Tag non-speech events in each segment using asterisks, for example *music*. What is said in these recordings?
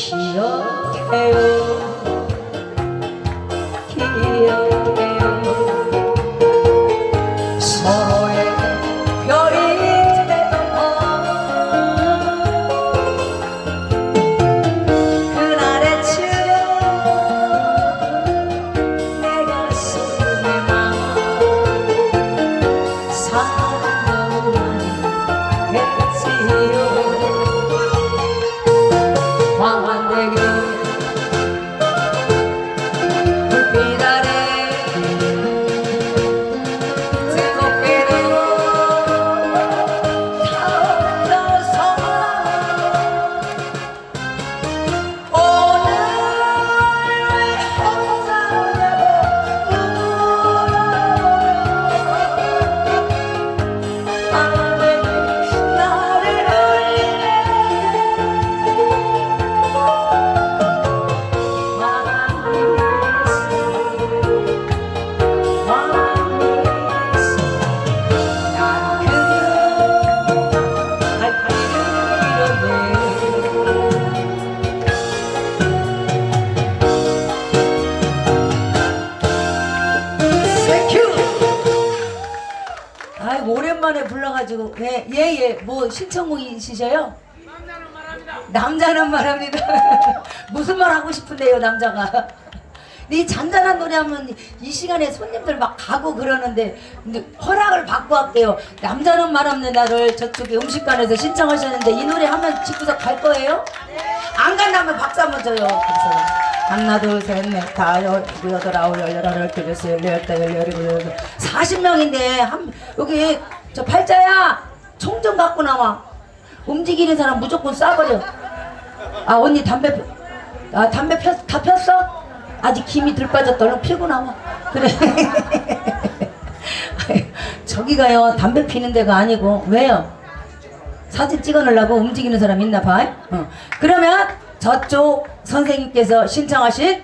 기억해요 오랜만에 불러가지고 예예 예 뭐 신청곡 있으셔요? 남자는 말합니다. *laughs* 무슨 말 하고 싶은데요, 남자가. 이 잔잔한 노래 하면 이 시간에 손님들 막 가고 그러는데 허락을 받고 할게요. 남자는 말 없는 나를 저쪽에 음식관에서 신청하셨는데 이 노래 하면 집구석 갈 거예요? 안 간다면 박수 한번 줘요. 박수. 하나 둘셋넷 다 여섯 여덟 아홉 열 열하나 열둘 열셋 열여덟 열여덟 열여덟 40명인데 한 여기 저 팔자야 총 좀 갖고 나와. 움직이는 사람 무조건 쏴버려. 아 언니 담배 피- 아 담배 폈, 다 폈어? 아직 김이 들 빠졌다. 얼른 피고 나와. 그래. *laughs* 저기가요 담배 피는 데가 아니고 왜요? 사진 찍어놓으려고 움직이는 사람 있나 봐. 어. 그러면 저쪽 선생님께서 신청하신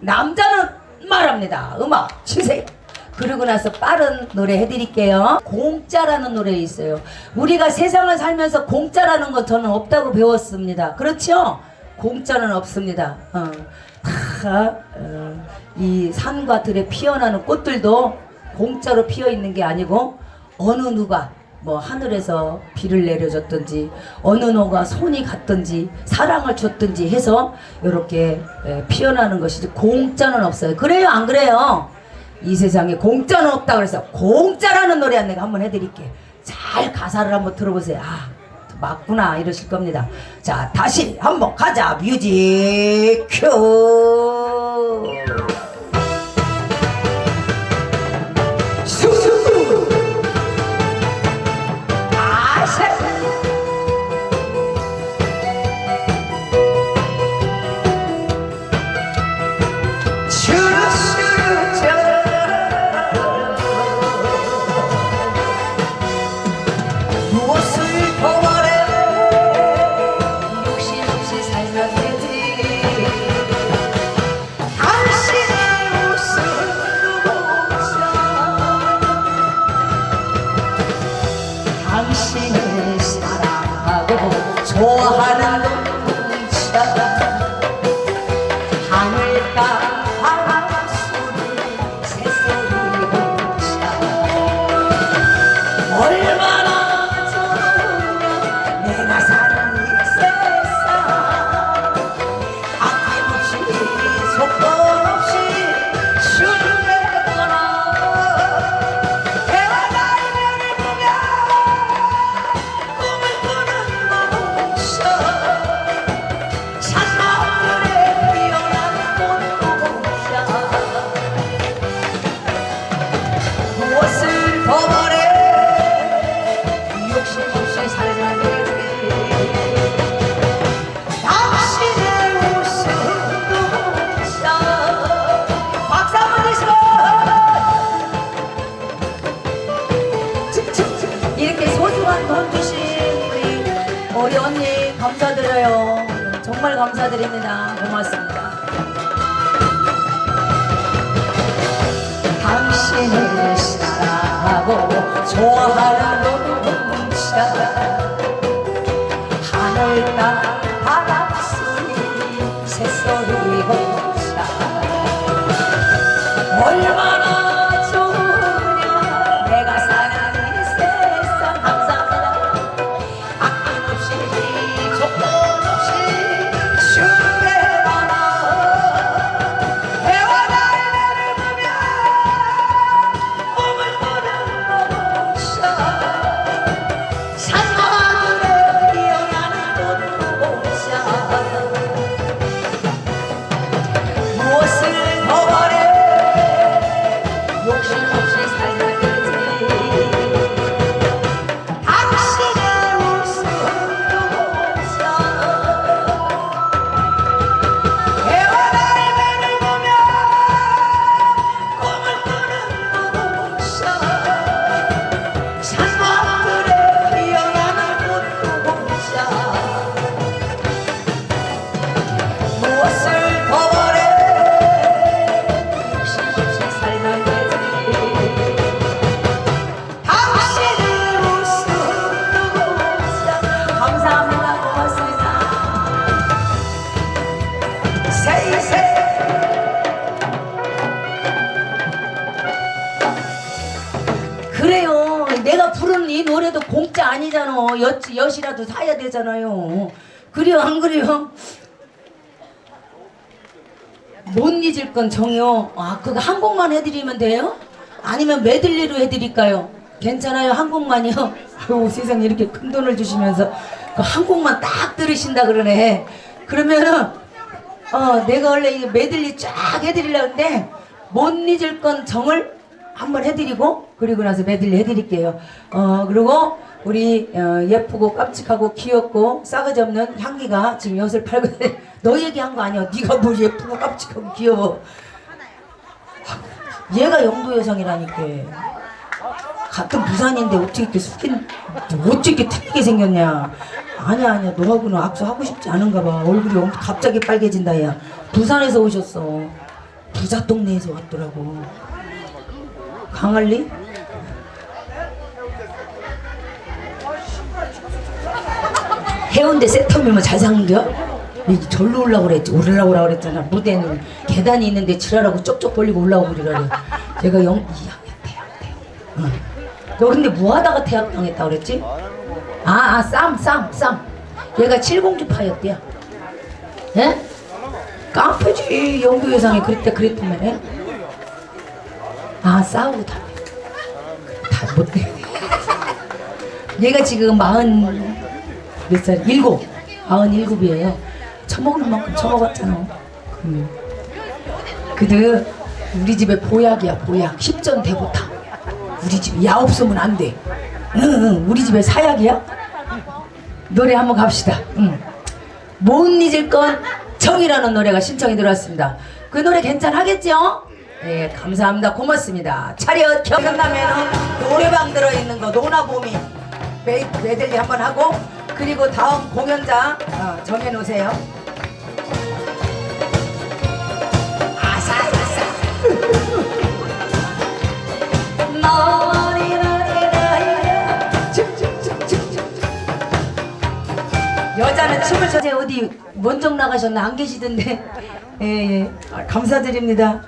남자는 말합니다. 음악 주세요. 그러고 나서 빠른 노래 해드릴게요. 공짜라는 노래 있어요. 우리가 세상을 살면서 공짜라는 건 저는 없다고 배웠습니다. 그렇죠? 공짜는 없습니다. 어. 다, 어, 이 산과 들에 피어나는 꽃들도 공짜로 피어 있는 게 아니고 어느 누가 뭐 하늘에서 비를 내려줬든지 어느 노가 손이 갔든지 사랑을 줬든지 해서 이렇게 피어나는 것이지 공짜는 없어요. 그래요 안 그래요? 이 세상에 공짜는 없다 그래서 공짜라는 노래 한 내가 한번 해드릴게. 잘 가사를 한번 들어보세요. 아 맞구나 이러실 겁니다. 자 다시 한번 가자 뮤직 큐. 좋 감사드립니다. 고맙습니다. 당신을 사랑하고 좋아하는 눈치가 하늘 땅 바람 아니잖아. 엿, 엿이라도 사야 되잖아요. 그래요, 안 그래요? 못 잊을 건 정요. 아, 그거 한 곡만 해드리면 돼요? 아니면 메들리로 해드릴까요? 괜찮아요, 한 곡만요? 아유, 세상에 이렇게 큰 돈을 주시면서 그한 곡만 딱 들으신다 그러네. 그러면은, 어, 내가 원래 이 메들리 쫙 해드리려고 했는데, 못 잊을 건 정을 한번 해드리고, 그리고 나서 메들리 해드릴게요. 어, 그리고 우리 어, 예쁘고 깜찍하고 귀엽고 싸가지 없는 향기가 지금 엿을 팔고 *laughs* 너 얘기한 거 아니야. 네가 뭘 예쁘고 깜찍하고 귀여워. 얘가 영도 여성이라니까. 같은 부산인데 어떻게 이렇게 숙인 어떻게 이렇게 틀리게 생겼냐. 아니야 아니야 너하고는 악수하고 싶지 않은가 봐. 얼굴이 엄- 갑자기 빨개진다 야. 부산에서 오셨어. 부자 동네에서 왔더라고. 강할리? 해운대 세텀이면 잘? 이 절로 올라고 그랬지 올라오라고 그랬잖아 무대는 계단이 있는데 지랄하고 쪽쪽 벌리고 올라오고 그러래 제가 영 2학년 대학 대학 응. 너 근데 뭐 하다가 대학 당했다 그랬지? 아쌈쌈 쌈 얘가 칠공주파였대요 예? 깡패지 영도 여상이 그랬대 그랬더만 아 싸우고 다다 못돼 *laughs* 얘가 지금 마흔 몇 살? 일곱. 마흔 일곱이에요. 처먹을 만큼 처먹었잖아. 음. 그들 우리 집에 보약이야 보약. 10전 대보타. 우리 집에 야 없으면 안 돼. 응, 응, 우리 집에 사약이야? 노래 한번 갑시다. 응. 못 잊을 건 정이라는 노래가 신청이 들어왔습니다. 그 노래 괜찮하겠죠? 예, 감사합니다. 고맙습니다. 차렷 경남에는 노래방 들어있는 거 노나보미 메, 메들리 한번 하고 그리고 다음 공연자 어, 정해놓으세요. 여자는 춤을 춰. 어디 원정 나가셨나? 안 계시던데. 예 예. *laughs* 아, 감사드립니다.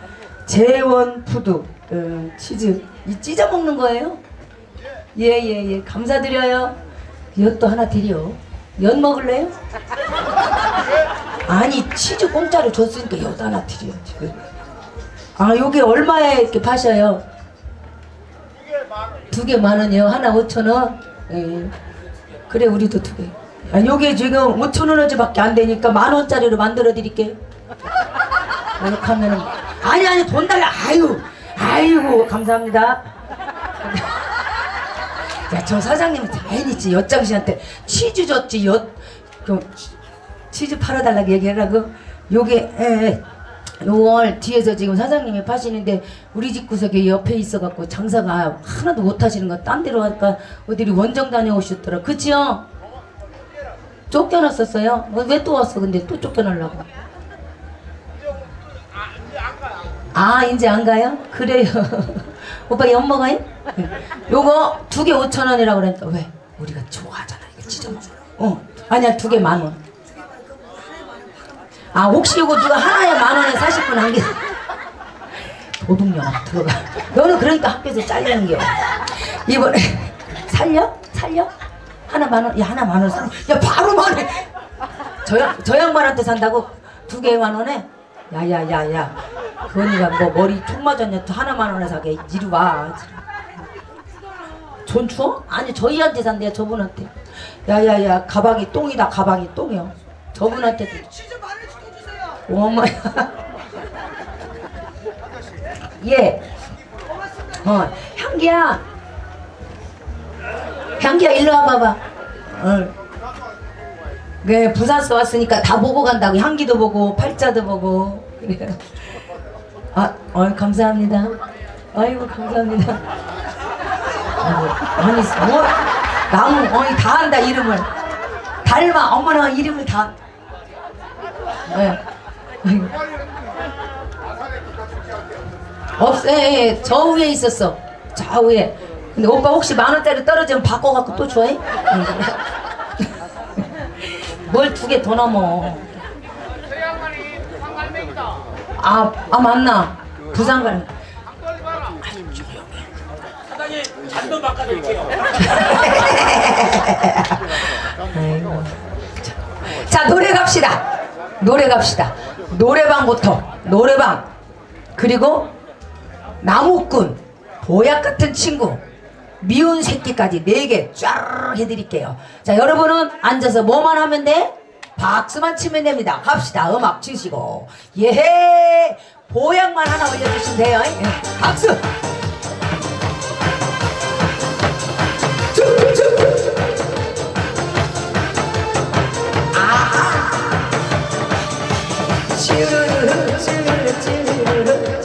재원 푸드 어, 치즈. 이 찢어 먹는 거예요? 예예예. 감사드려요 엿도 하나 드려 엿 먹을래요? *laughs* 아니 치즈 공짜로 줬으니까 엿 하나 드려야지 아 요게 얼마에 이렇게 파셔요? 두 개 만 원이요 하나 오천 원 예. 그래 우리도 두 개. 아 요게 지금 5천 원어치밖에 안 되니까 만 원짜리로 만들어 드릴게. 이렇게 하면은 아니 아니 돈 달라. 아유 아이고 감사합니다. 야 저 사장님 다행이지 엿장 씨한테 치즈 줬지 엿 그, 치즈 팔아달라고 얘기하라고 요게 에, 에. 요걸 뒤에서 지금 사장님이 파시는데 우리 집 구석에 옆에 있어갖고 장사가 하나도 못 하시는 거 딴 데로 하니까 어디 원정 다녀오셨더라 그치요? 쫓겨났었어요? 왜 또 왔어 근데 또 쫓겨나려고 아 이제 안 가요? 그래요. *laughs* 오빠 엿 먹어요? 요거 두개 오천 원이라고 그러니까 왜? 우리가 좋아하잖아. 이거 진짜 어. 아니야 두 개 만원. 아 혹시 이거 누가 하나에 만 원에 사실 분안 계세요? 도둑년아 들어가. 너는 그러니까 학교에서 잘리는 게 이번에 *laughs* 살려? 살려? 하나 만원? 야 하나 만원 살려 야 바로 만원 저, 양- 저 양반한테 산다고? 두 개 만 원에? 야야야야 그 언니가 뭐 머리 총 맞았냐 또 하나 사게. 이리 와. 전 추워? 아니 저희한테 산대요 저분한테. 야야야 가방이 똥이다 가방이 똥이요. 저분한테도 어머야. *laughs* 예. 어, 향기야. 향기야 일로 와봐봐. 응. 네, 부산서 왔으니까 다 보고 간다고. 향기도 보고 팔자도 보고. 그래요. *laughs* 아, 어, 감사합니다. 아이고 감사합니다. 아니 뭐 나무 어이 다 한다 이름을 닮아 어머나 이름을 다. 네. 없어, 예, 예, 저 위에 있었어. 저 위에. 근데 오빠 혹시 만 원짜리 떨어지면 바꿔갖고 또 줘? 예? *laughs* 뭘두 개 더 넘어. 아, 아 맞나? 사장님 잔돈 바꿔드릴게요. 아이고. 자 노래 갑시다. 노래 갑시다. 노래방부터 노래방 그리고 나무꾼 보약 같은 친구 미운 새끼까지 네 개 쫙 해드릴게요. 자 여러분은 앉아서 뭐만 하면 돼? 박수만 치면 됩니다. 갑시다. 음악 치시고 예헤 보약만 하나 올려주시면 돼요. 예, 박수. 쭈르르 쭈르르 쭈르르 쭈르르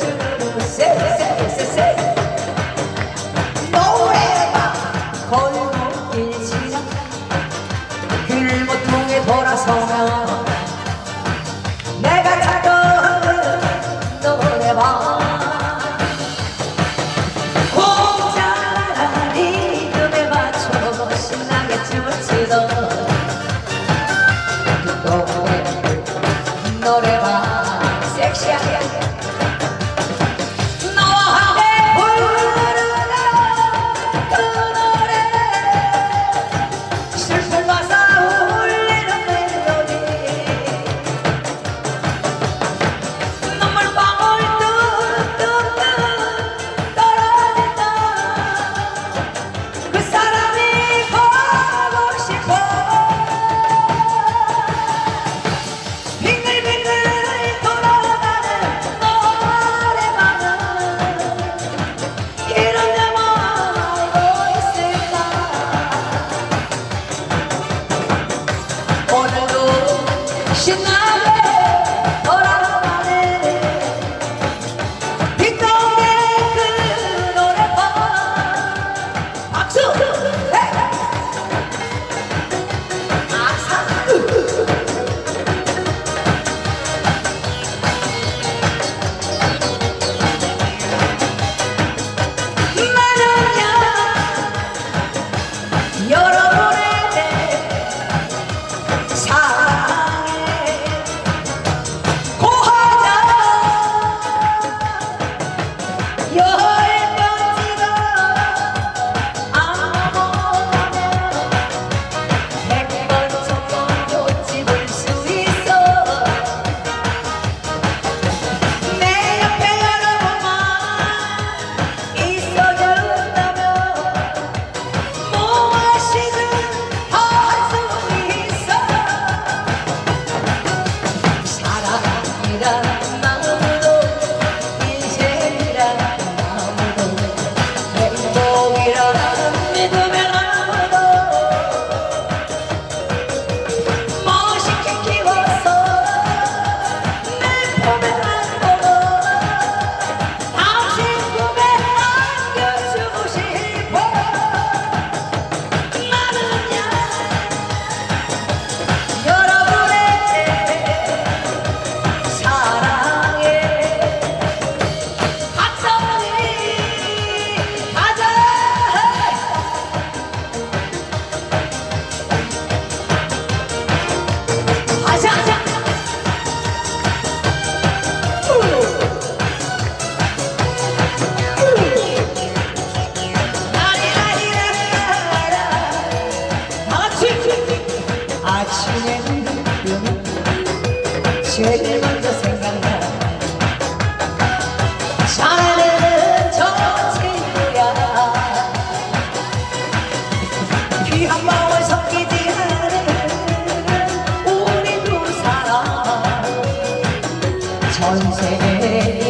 전세를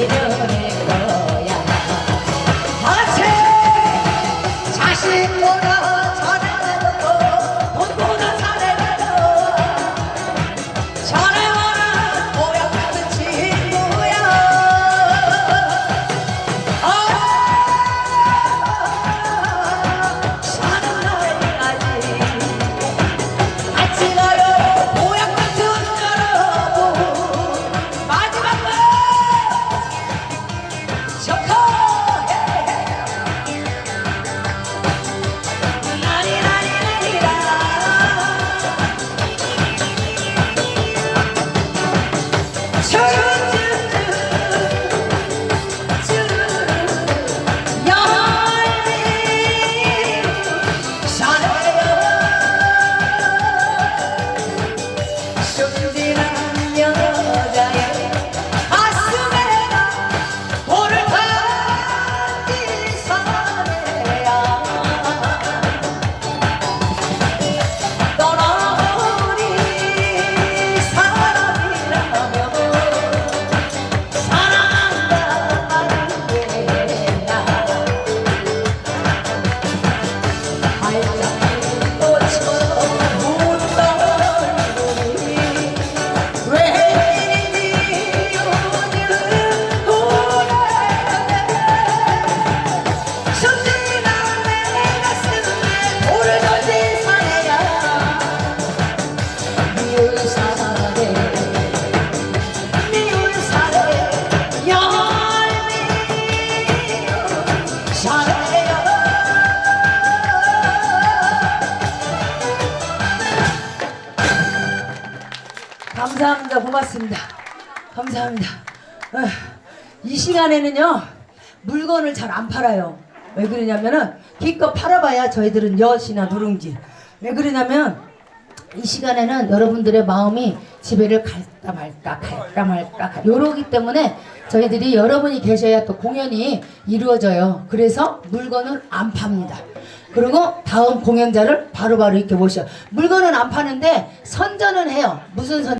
감사합니다. 고맙습니다. 감사합니다. 어, 이 시간에는요 물건을 잘 안 팔아요. 왜 그러냐면은 기껏 팔아봐야 저희들은 엿이나 누룽지. 왜 그러냐면 이 시간에는 여러분들의 마음이 집에를 갈까 말까 갈까 말까 가- 요러기 때문에 저희들이 여러분이 계셔야 또 공연이 이루어져요. 그래서 물건을 안 팝니다. 그리고 다음 공연자를 바로바로 이렇게 모셔. 물건은 안 파는데 선전은 해요. 무슨 선